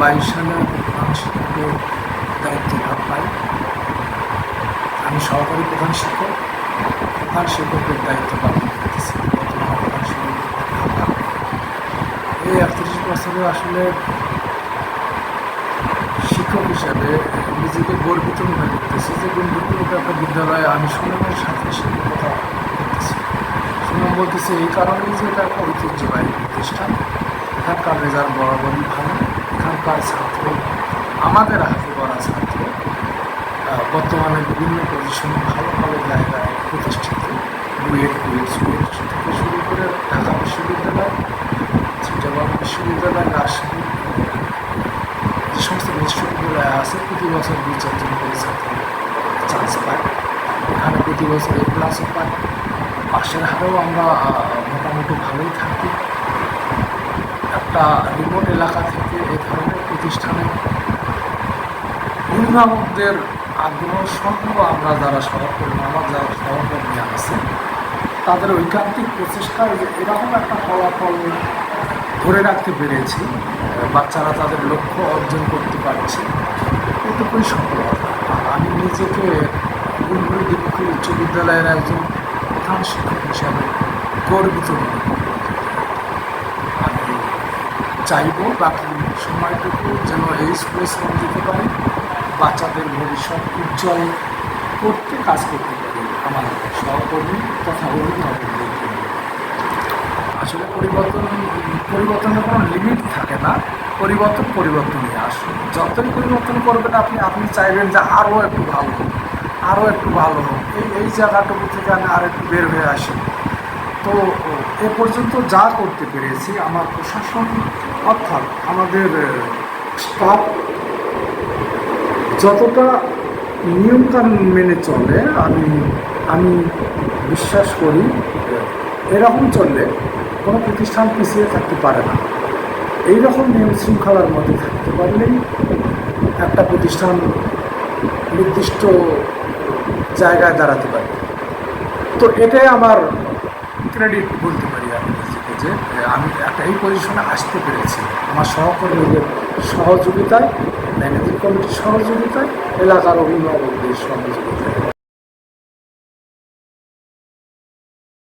বাইশ সালে প্রধান দায়িত্ব ভাগ পাই আমি সহকারী প্রধান শিক্ষক, প্রধান শিক্ষকের দায়িত্ব পালন করতেছি। এই একত্রিশ বছরে আসলে শিক্ষক হিসাবে নিজেকে গর্বিত মনে করতেছি যে বন্ধুগুলো একটা বিদ্যালয়ে আমি সুনামের সাথে শিক্ষকতা করতেছি। সুনাম বলতেছি এই কারণেই যে এটা একটা ঐতিহ্যবাহী প্রতিষ্ঠান। এখানকার রেজাল্ট বরাবরই ভালো। এখানকার ছাত্র আমাদের হাতে গড়া ছাত্র বর্তমানে বিভিন্ন পজিশনে ভালো ভালো জায়গায় প্রতিষ্ঠিত, বুয়েট বুয়েট সুয়েট থেকে শুরু করে ঢাকা বিশ্ববিদ্যালয় চিটাগং বিশ্ববিদ্যালয়, রাজশাহী, যে সমস্ত বিশ্ববিদ্যালয় আছে, প্রতি বছর দুই চারজন করে ছাত্র চান্স পায়। এখানে প্রতি বছর এ প্লাসও পায়। পাশের হারেও আমরা মোটামুটি ভালোই থাকি। একটা রিমোট এলাকা থেকে প্রতিষ্ঠানে। অভিভাবকদের আগ্রহ সহ আমরা যারা সহকর্মী, আমার যারা সহকর্মী আছে, তাদের ঐকান্তিক প্রচেষ্টায় যে এরকম একটা ফলাফল ধরে রাখতে পেরেছি বাচ্চারা তাদের লক্ষ্য অর্জন করতে পারছে এটুকুই সফলতা। আমি নিজেকে গুলগুলি দীপক উচ্চ বিদ্যালয়ের একজন প্রধান শিক্ষক হিসাবে গর্বিত মনে করি। চাইব বাকি সময়টুকু যেন এই স্কুলে শ্রম দিতে পারি। বাচ্চাদের ভবিষ্যৎ উজ্জ্বল করতে কাজ করতে পারি। আমার সহকর্মী তথা অভিভাবকদের জন্য। আসলে পরিবর্তন, পরিবর্তনের কোনো লিমিট থাকে না। পরিবর্তন পরিবর্তনই আসুন যতই পরিবর্তন করবেন আপনি আপনি চাইবেন যে আরও একটু ভালো হোক, আরও একটু ভালো হোক। এই এই জায়গাটুকু থেকে আমি আর একটু বের হয়ে আসি। তো এ পর্যন্ত যা করতে পেরেছি, আমার প্রশাসন অর্থাৎ আমাদের স্টাফ যতটা নিয়মকানুন মেনে চলে, আমি আমি বিশ্বাস করি এরকম চললে কোনো প্রতিষ্ঠান পিছিয়ে থাকতে পারে না। এই রকম নিয়ম শৃঙ্খলার মধ্যে থাকতে পারলেই একটা প্রতিষ্ঠান নির্দিষ্ট জায়গায় দাঁড়াতে পারে। তো এটাই আমার ক্রেডিট বলতে পারি আমি। যে আমি একটা এই পজিশনে আসতে পেরেছি। আমার সহকর্মীদের সহযোগিতায় ম্যানেজিং কমিটির সহযোগিতায়, এলাকার অভিভাবকদের সহযোগিতায়।